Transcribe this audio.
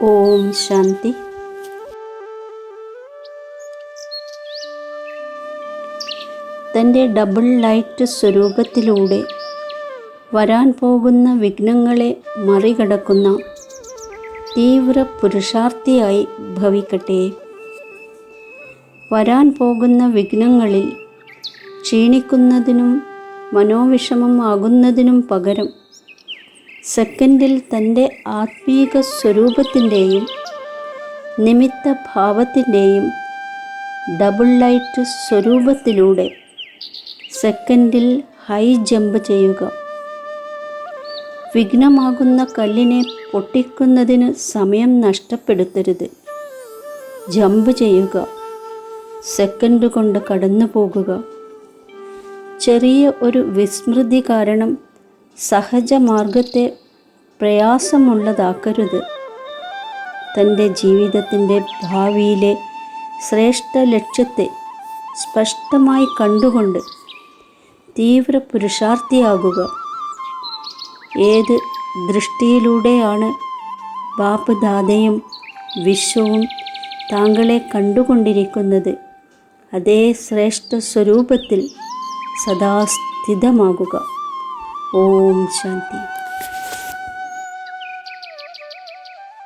ഓം ശാന്തി. തന്റെ double light സ്വരൂപത്തിലൂടെ വരാൻ പോകുന്ന വിഘ്നങ്ങളെ മറികടക്കുന്ന തീവ്ര പുരുഷാർത്ഥിയായി ഭവിക്കട്ടെ. വരാൻ പോകുന്ന വിഘ്നങ്ങളിൽ ക്ഷീണിക്കുന്നതിനും മനോവിഷമം ആകുന്നതിനും പകരം സെക്കൻഡിൽ തന്റെ ആത്മീക സ്വരൂപത്തിന്റെയും നിമിത്ത ഭാവത്തിന്റെയും ഡബിൾ ലൈറ്റ് സ്വരൂപത്തിലൂടെ സെക്കൻഡിൽ ഹൈ ജമ്പ് ചെയ്യുക. വിഘ്നമാകുന്ന കല്ലിനെ പൊട്ടിക്കുന്നതിന് സമയം നഷ്ടപ്പെടുത്തരുത്. ജമ്പ് ചെയ്യുക. സെക്കൻഡ് കൊണ്ട് കടന്നു പോകുക ചെറിയ ഒരു വിസ്മൃതി കാരണം സഹജമാർഗത്തെ പ്രയാസമുള്ളതാക്കരുത്. തന്റെ ജീവിതത്തിന്റെ ഭാവിയിലെ ശ്രേഷ്ഠ ലക്ഷ്യത്തെ സ്പഷ്ടമായി കണ്ടുകൊണ്ട് തീവ്ര പുരുഷാർത്ഥിയാകുക. ഏത് ദൃഷ്ടിയിലൂടെയാണ് ബാപ്പ് ദാതയും വിശ്വവും താങ്കളെ കണ്ടുകൊണ്ടിരിക്കുന്നത്? അതേ ശ്രേഷ്ഠ സ്വരൂപത്തിൽ സദാ സ്ഥിതമാകുക. ഓം ശാന്തി